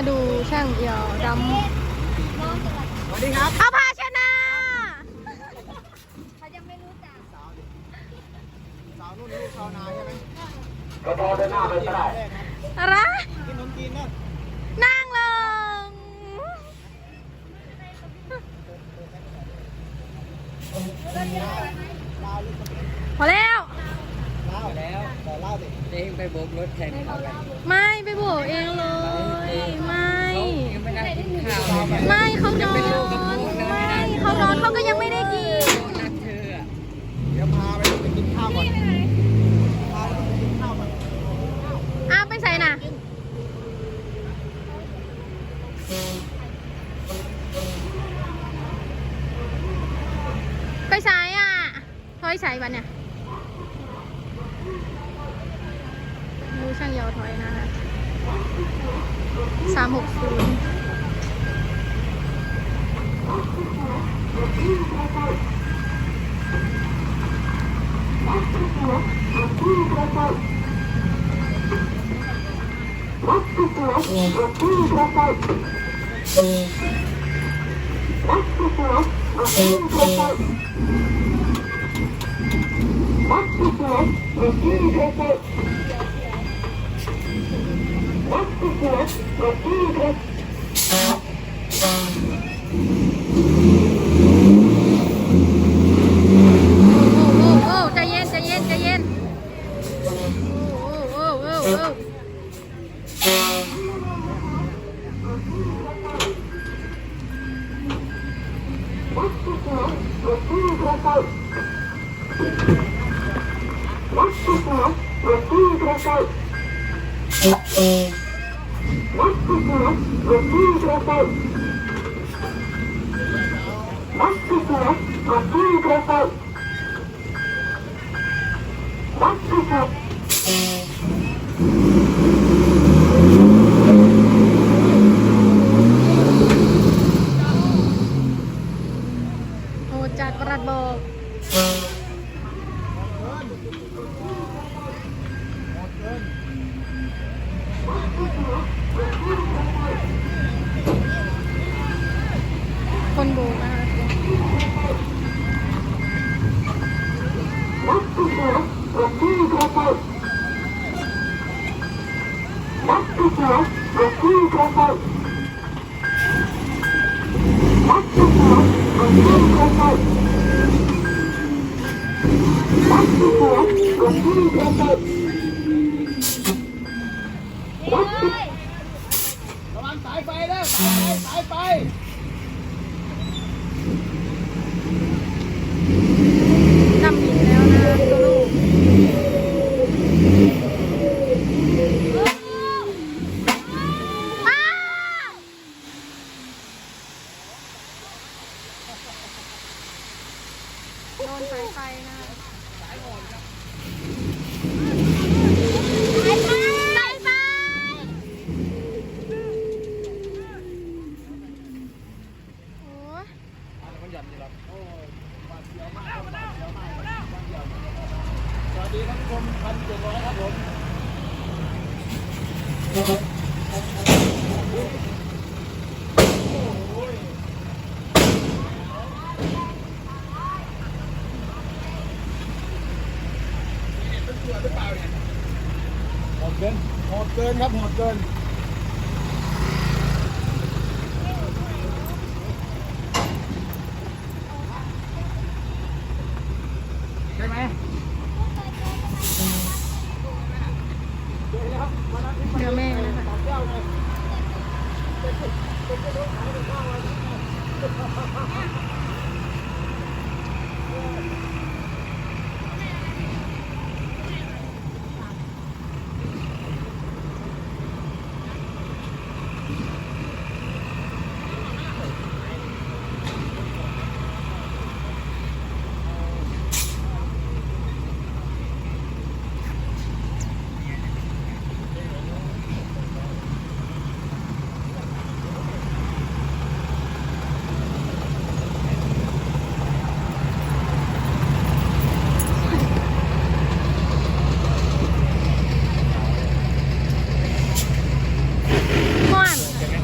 มาดูช่างเอี่ยวดสวัสดีครับำเอาภาชนะ เขายังไม่รู้จักสาวนุ่นลูกชาวนาใช่ไหมก็พอเดินหน้าไปก็ได้อะไรกินขนมจีนนะนั่งลง พอแล้ว แล้วต่อเล่าสิเองไปโบกรถแข่งเขากันไม่ไปโบกเองเลย ไม่ ยังไม่ได้กินข้าวเลยไม่เขานอนไม่เขานอนเขาก็ยังไม่ได้กินนัดเธออะเดี๋ยวพาไปไปกินข้าวก่อนพาไปกินข้าวก่อนอ้าวไปใส่น่ะไปใส่อะถอยใส่บันเนี่ยดู ช่างยาวถอยนะคะสามหกศูนย์ โโอ้จัดประหลัดบอกคนโบกนะคะเฮ้ย ระวังสายไฟนะสายไฟสายไฟดำอีกแล้วนะตัวลูกโดนสายไฟนะคะไปไป สายไฟโอ้ยมันหย่อนอยู่หรอกโอ้ยบาดเสียวมากครับบาดเสียวมากครับบาดเสียวมากสวัสดีท่านผู้ชมพันเจ็ดร้อยครับผมโหดเกินโหดเกิ นครับโหดเกินใช่ไหมเดี๋ยวแม่นะคะแก้วเลย ม่วน เป็นไง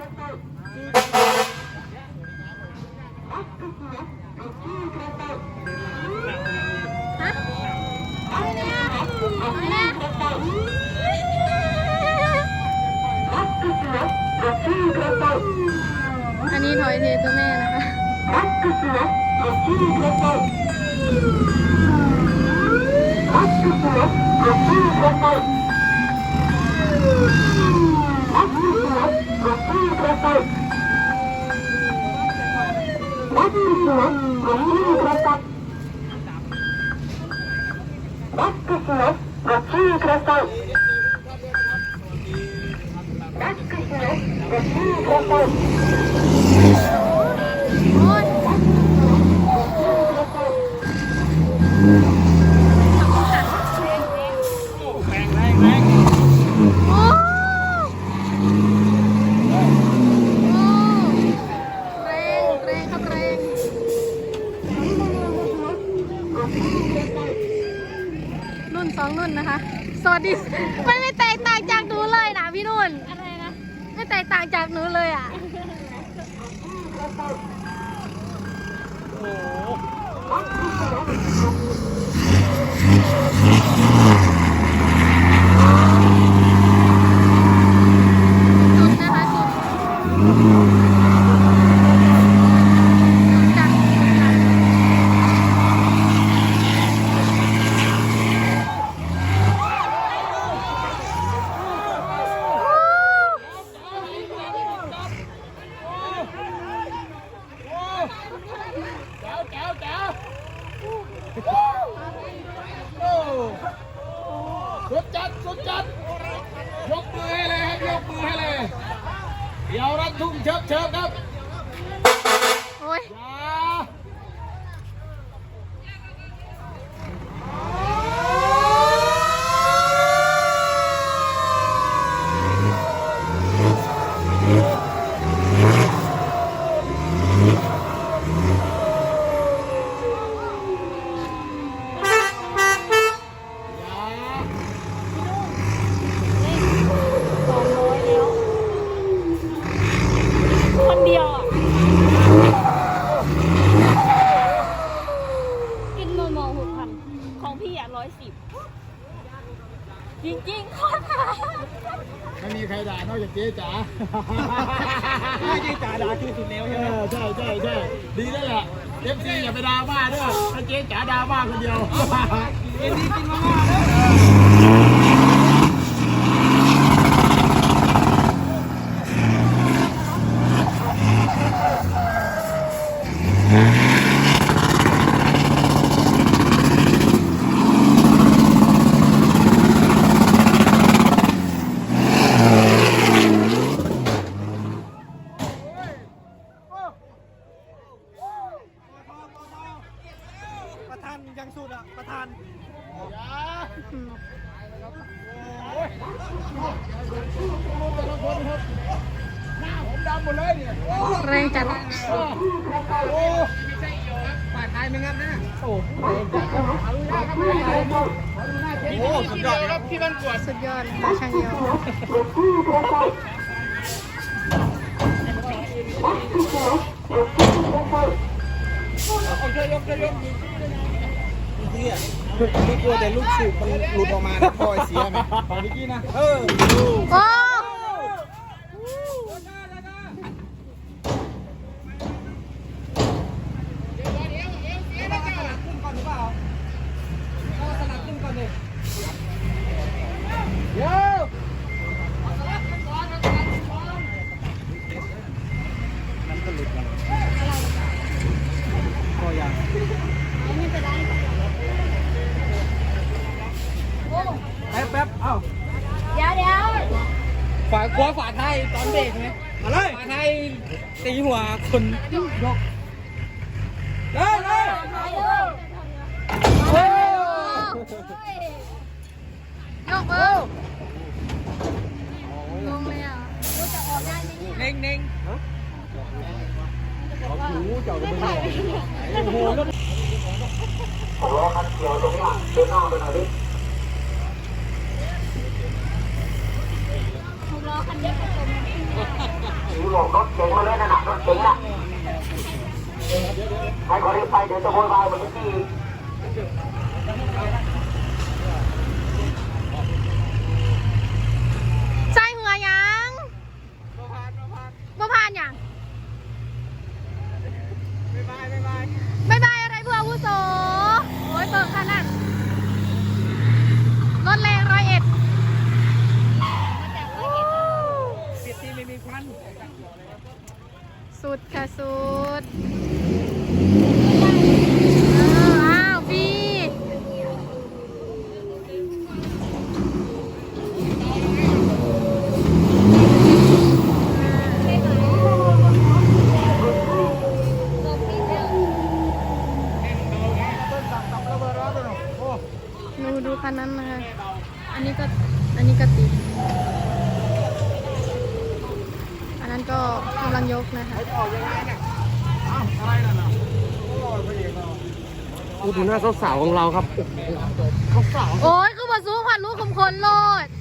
อันนี้ถอยเทตัวแม่นะคะ ไรเนี่ยอันนี้ถอยเทตัวแม่นะคะโอ้ย แตกต่างจากหนูเลยอะจุดนะคะจุดจัดจัด แจ๋วแจ๋วแจ๋วโอ้สุดจัดสุดจัดยกมือให้เลยครับยกมือให้เลย เดี๋ยวรัดทุ่งเชิบเชิบครับ โอ้ย อย่า สองร้อยแล้ว คนเดียวอะ กินมอมอหกพันของพี่อะร้อยสิบจริงๆค่ะ ไม่มีใครด่านอกจากเจ๊จ๋า เจ๊จ๋าด่าที่สุดแล้วใช่ไหม เออใช่ใช่ใช่ดีแล้วแหละเอฟซีอย่าไปดราม่าเด้อถ้าเจ๊จ๋าดราม่าคนเดียว เอ็นนี่กินมาม่าแล้ว ประธานยังสุดอะ ประธาน แรงจัดโอ้ฝ่ายไทยไม่งับนะโอ้สุดยอดครับพี่บ้านกวดสุดยอดนะคะช่างเดียวเอาช่วยยกช่วยยก นี่อะนี่กลัวแต่ลูกสูบมันหลุดออกมานะพลอยเสียไหมเมื่อกี้นะ เออ โอ้ แป๊บแป๊บเอ้า เดี๋ยวเดี๋ยว ฝากลัวฝาไทยตอนเด็กไหมอะไรฝาไทยตีหัว คนยกเลยเลยโอ้ยกเออลงเลยอะเร่งเน่งหกล้อคันเขียวตรงเนี้ยเดินหน้าไปหน่อยดิหกล้อคันนี้ผสมมี หมวกรถเก๋งมาเลยนะนักรถเก๋งนะให้ขอรีบไปเดี๋ยวจะโวยวายเหมือนที่ใส่หัวยังบ่ผ่านบ่ผ่านบ่ผ่านยังบายบายอะไรเพื่ออาวุโสโอ้ยเปิดขนาดรถแรงร้อยเอ็ด ปิดที่ไม่มีควัน สุดค่ะสุดเอออ้าวบีดูดูคันนั้นนะคะ อันนี้ก็ อันนี้ก็ติด อันนั้นก็กำลังยกนะคะ พู ดูหน้าสาวๆของเราครับ โอ้ยก็มาสู้ขวัญลูกคมคนโลดปิด